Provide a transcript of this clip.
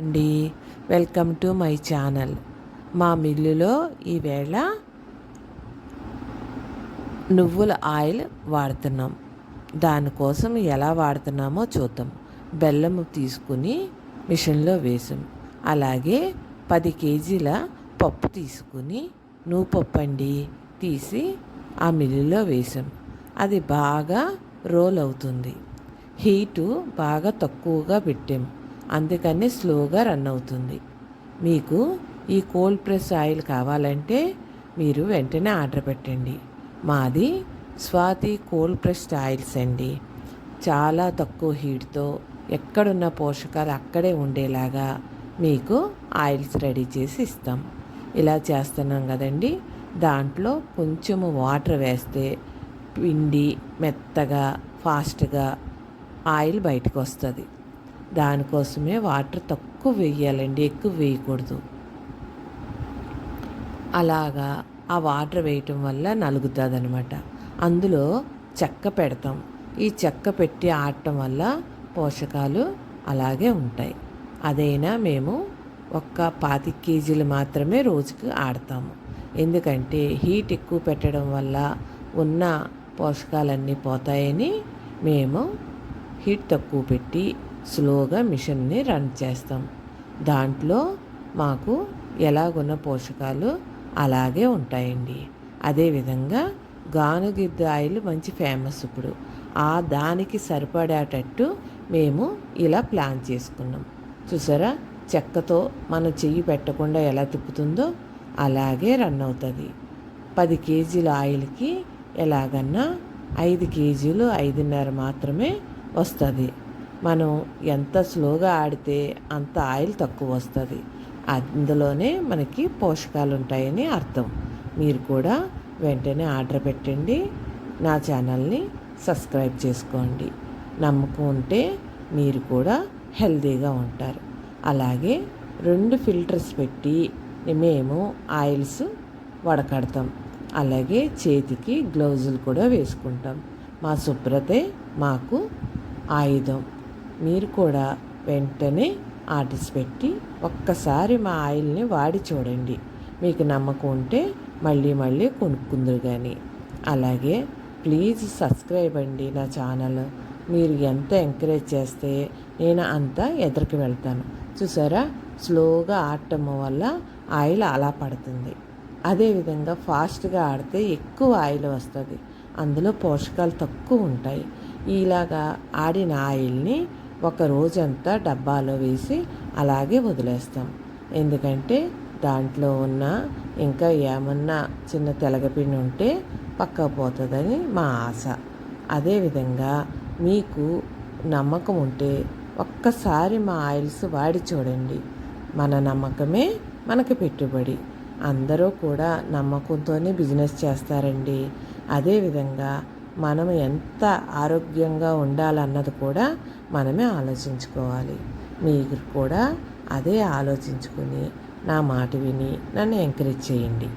అండి. Welcome to my channel. మా మిల్లులో ఈవేళ నువ్వుల ఆయిల్ వాడుతున్నాం. దానికోసం ఎలా వాడుతున్నామో చూద్దాం. బెల్లం తీసుకుని మిషన్లో వేసాం. అలాగే పది కేజీల పప్పు తీసుకుని నువ్వు పప్పు అండి తీసి ఆ మిల్లులో వేసాం. అది బాగా రోల్ అవుతుంది. హీటు బాగా తక్కువగా పెట్టాం. అందుకని స్లోగా రన్ అవుతుంది. మీకు ఈ కోల్డ్ ప్రెస్ ఆయిల్ కావాలంటే మీరు వెంటనే ఆర్డర్ పెట్టండి. మాది స్వాతి కోల్డ్ ప్రెస్డ్ ఆయిల్స్ అండి. చాలా తక్కువ హీట్తో ఎక్కడున్న పోషకాలు అక్కడే ఉండేలాగా మీకు ఆయిల్స్ రెడీ చేసి ఇస్తాం. ఇలా చేస్తున్నాం కదండి. దాంట్లో కొంచెము వాటర్ వేస్తే పిండి మెత్తగా ఫాస్ట్గా ఆయిల్ బయటకు వస్తుంది. దానికోసమే వాటర్ తక్కువ వేయాలండి ఎక్కువ వేయకూడదు. అలాగా ఆ వాటర్ వేయటం వల్ల నలుగుతుంది అనమాట అందులో చెక్క పెడతాం. ఈ చెక్క పెట్టి ఆడటం వల్ల పోషకాలు అలాగే ఉంటాయి. అదైనా మేము ఒక్క పాతి కేజీలు మాత్రమే రోజుకి ఆడతాము. ఎందుకంటే హీట్ ఎక్కువ పెట్టడం వల్ల ఉన్న పోషకాలన్నీ పోతాయని మేము హీట్ తక్కువ పెట్టి స్లోగా మిషన్ని రన్ చేస్తాం. దాంట్లో మాకు ఎలాగున్న పోషకాలు అలాగే ఉంటాయండి. అదేవిధంగా గానుగిద్ద ఆయిల్ మంచి ఫేమస్ ఇప్పుడు. ఆ దానికి సరిపడేటట్టు మేము ఇలా ప్లాన్ చేసుకున్నాం. చూసారా? చెక్కతో మన చెయ్యి పెట్టకుండా ఎలా తిప్పుతుందో అలాగే రన్ అవుతుంది. పది కేజీల ఆయిల్కి ఎలాగన్నా ఐదు కేజీలు ఐదున్నర మాత్రమే వస్తుంది. మనం ఎంత స్లోగా ఆడితే అంత ఆయిల్ తక్కువ వస్తుంది. అందులోనే మనకి పోషకాలు ఉంటాయని అర్థం. మీరు కూడా వెంటనే ఆర్డర్ పెట్టండి. నా ఛానల్ని సబ్స్క్రైబ్ చేసుకోండి. నమ్మకం ఉంటే మీరు కూడా హెల్తీగా ఉంటారు. అలాగే రెండు ఫిల్టర్స్ పెట్టి మేము ఆయిల్స్ వడకడతాం. అలాగే చేతికి గ్లౌజులు కూడా వేసుకుంటాం. మా శుభ్రతే మాకు ఆయుధం. మీరు కూడా వెంటనే ఆర్డర్స్ పెట్టి ఒక్కసారి మా ఆయిల్ని వాడి చూడండి. మీకు నమ్మకం ఉంటే మళ్ళీ మళ్ళీ కొనుక్కుందరు కానీ అలాగే ప్లీజ్ సబ్స్క్రైబ్ అండి నా ఛానల్. మీరు ఎంత ఎంకరేజ్ చేస్తే నేను అంత ఎదురుకు వెళ్తాను. చూసారా? స్లోగా ఆడటం వల్ల ఆయిల్ అలా పడుతుంది. అదేవిధంగా ఫాస్ట్గా ఆడితే ఎక్కువ ఆయిల్ వస్తుంది. అందులో పోషకాలు తక్కువ ఉంటాయి. ఇలాగా ఆడిన ఆయిల్ని ఒక రోజంతా డబ్బాలో వేసి అలాగే వదిలేస్తాం. ఎందుకంటే దాంట్లో ఉన్న ఇంకా ఏమన్నా చిన్న తెలగపిండి ఉంటే పక్క పోతుందని మా ఆశ. అదేవిధంగా మీకు నమ్మకం ఉంటే ఒక్కసారి మా ఆయిల్స్ వాడి చూడండి. మన నమ్మకమే మనకి పెట్టుబడి. అందరూ కూడా నమ్మకంతోనే బిజినెస్ చేస్తారండి. అదేవిధంగా మనం ఎంత ఆరోగ్యంగా ఉండాలన్నది కూడా మనమే ఆలోచించుకోవాలి. మీరు కూడా అదే ఆలోచించుకుని నా మాట విని నన్ను ఎంకరేజ్ చేయండి.